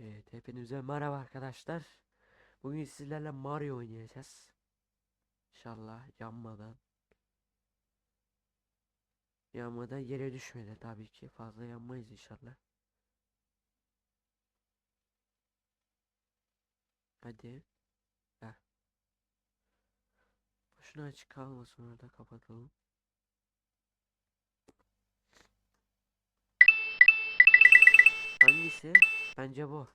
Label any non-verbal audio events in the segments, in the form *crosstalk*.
Evet, hepinize merhaba arkadaşlar. Bugün sizlerle Mario oynayacağız. İnşallah yanmadan. Yanmadan yere düşmedi tabii ki. Fazla yanmayız inşallah. Hadi. Heh. Boşuna açık kalmasın orada kapatalım. Hangisi? Bence bu.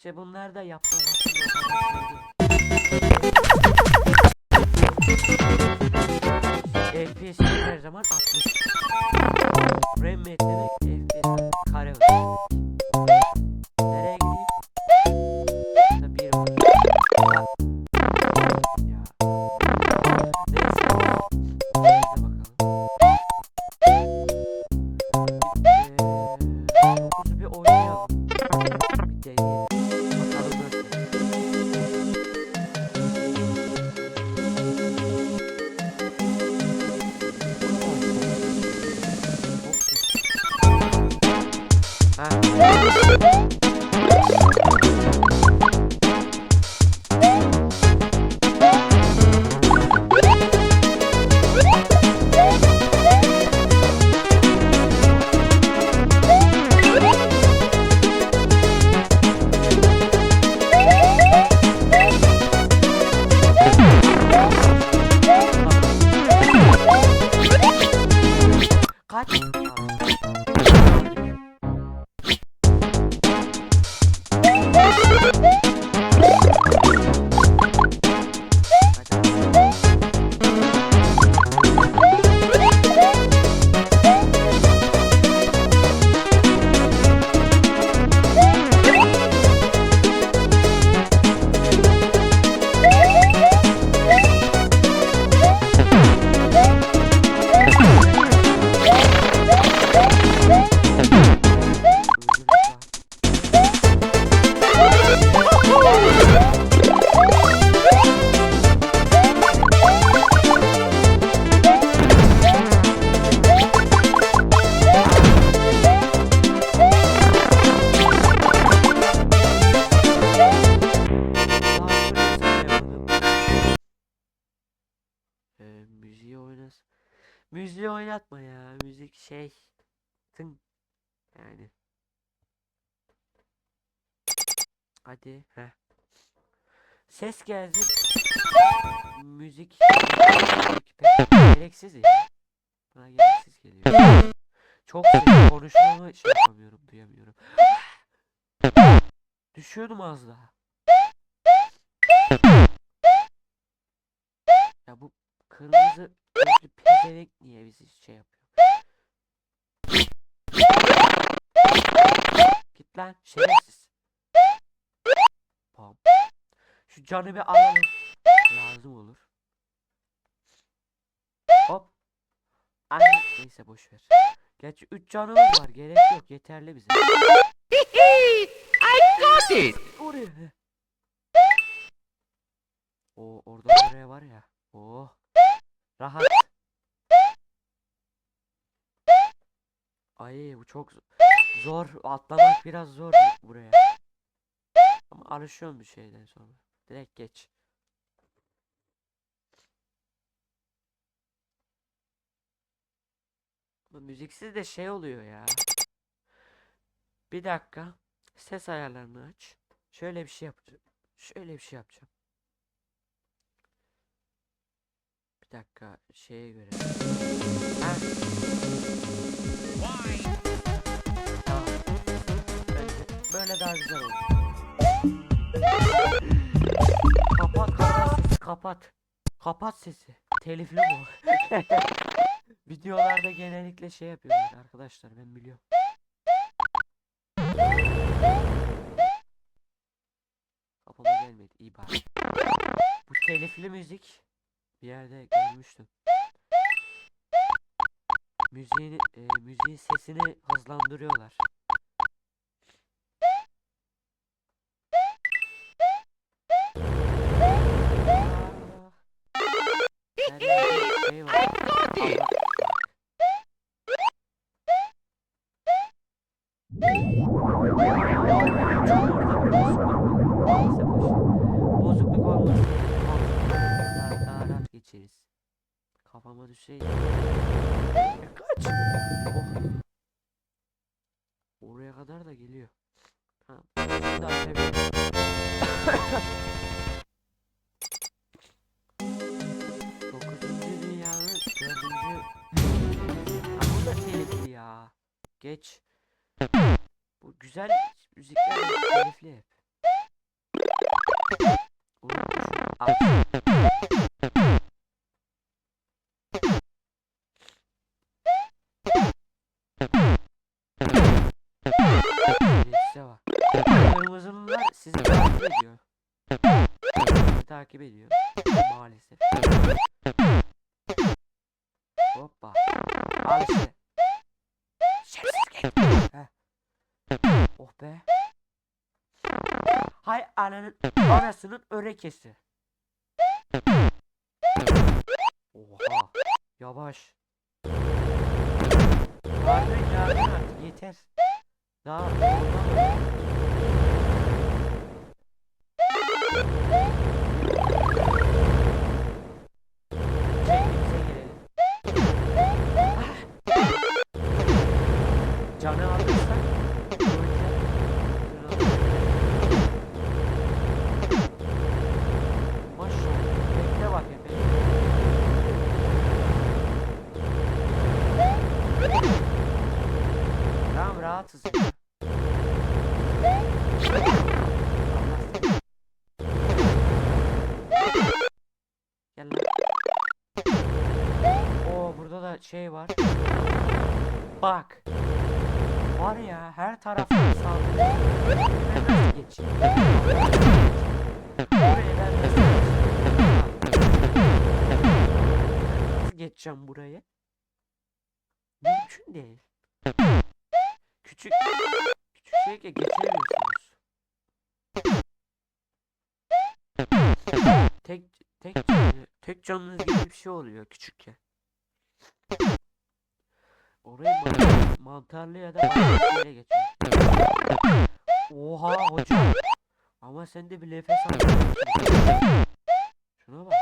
İşte bunlar da yapma FPS her zaman 60. şey. Tın. Yani. Hadi. Heh. Ses geldi. Müzik. Gereksiz ya. Bana gereksiz geliyor. Çok ses konuşmamı şey yapamıyorum, duyamıyorum. Düşüyordum az daha. Ya bu kırmızı gözlü pezevenk niye bizi şey yapıyor? Git lan şerefsiz. Pam. Şu canı bir alalım. Lazım olur. Hop. Ay neyse boş ver. Gerçi 3 canımız var. Gerek yok. Yeterli bize. I got it! Oraya. O orada oraya var ya. Oh. Rahat. Ay bu çok zor. Atlamak biraz zor bu- buraya. Ama alışıyorum bir şeyden sonra. Direkt geç. Ama müziksiz de şey oluyor ya. Bir dakika. Ses ayarlarını aç. Şöyle bir şey yapacağım. Şöyle bir şey yapacağım. Bir dakika şeye göre. Ha. Tamam. Böyle daha güzel oldu. Kapat kapat sesi kapat. Kapat sesi. Telifli bu. *laughs* Videolarda genellikle şey yapıyorlar arkadaşlar ben biliyorum. Kafama gelmedi iyi bari. Bu telifli müzik bir yerde görmüştüm. Müziğini, e, müziğin sesini hızlandırıyorlar. Şey var. Allah- Neyse boş. Bozukluk daha rahat geçeriz. Kafama düşeydi. Kaç. Oh. Oraya kadar da geliyor. Tamam. Geç. Bu güzel müzikler hep telifli hep. Kırmızılılar sizi takip ediyor. Sizi takip ediyor. Maalesef. Be. Hay ananın anasının örekesi. Oha. Yavaş. Yardım yardım artık yeter. Daha Ya. Gel lan. Oo burada da şey var. Bak. Var ya her nasıl geçeyim? Nasıl geçeceğim buraya? Mümkün değil. Küçük küçük şeyke geçemiyorsunuz. Tek tek canlı- tek canınız gibi bir şey oluyor küçükken. Orayı man- mantarlı ya da yere geçiyor. Oha hocam. Ama sen de bir nefes alıyorsun. Şuna bak.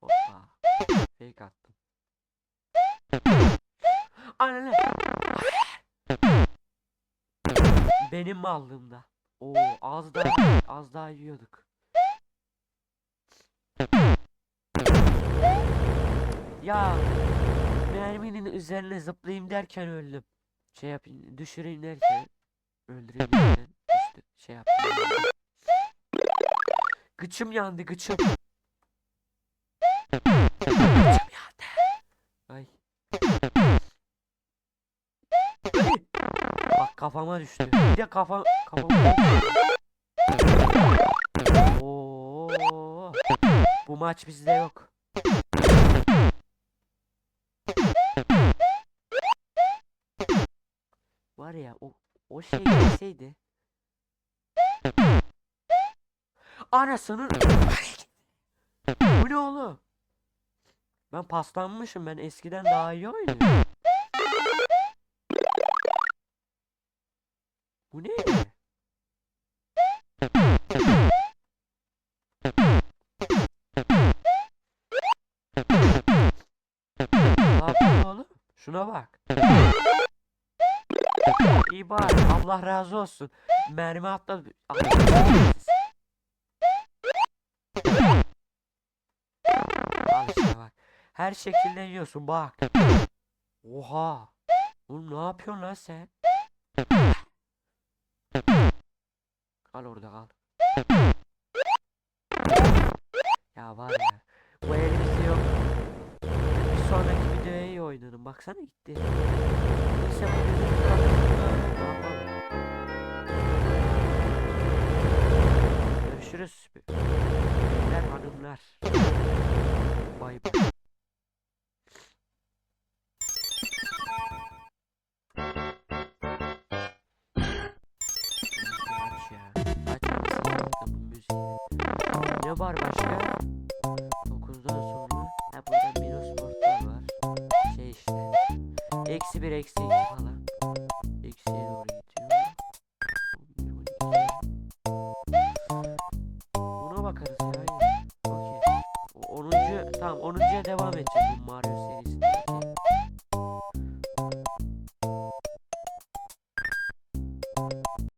Hoppa. Fake attım. Anne. Benim mallığımda. Oo az daha az daha yiyorduk. Ya merminin üzerine zıplayayım derken öldüm. Şey yapayım düşüreyim derken öldüreyim derken işte şey yaptım. Gıçım yandı. Gıçım kafama düştü. Bir de kafa kafama Oo. Bu maç bizde yok. Var ya o o şey gelseydi. Anasının Bu ne oğlum? Ben paslanmışım ben eskiden daha iyi oynuyorum. Bu ne? Yapıyorsun oğlum? Şuna bak. İyi bari Allah razı olsun. Mermi atladı. Al işte bak. Her şekilde yiyorsun bak. Oha. Oğlum ne yapıyorsun lan sen? Kal orada kal. Ya var ya. Bu elimizde yok. Bir sonraki videoya iyi oynarım. Baksana gitti. Neyse bu? Görüşürüz. Beyler hanımlar. Bay bay. var başka. 9'dan sonra. Ha burada minus var. Şey işte. Eksi 1 eksi 2 falan.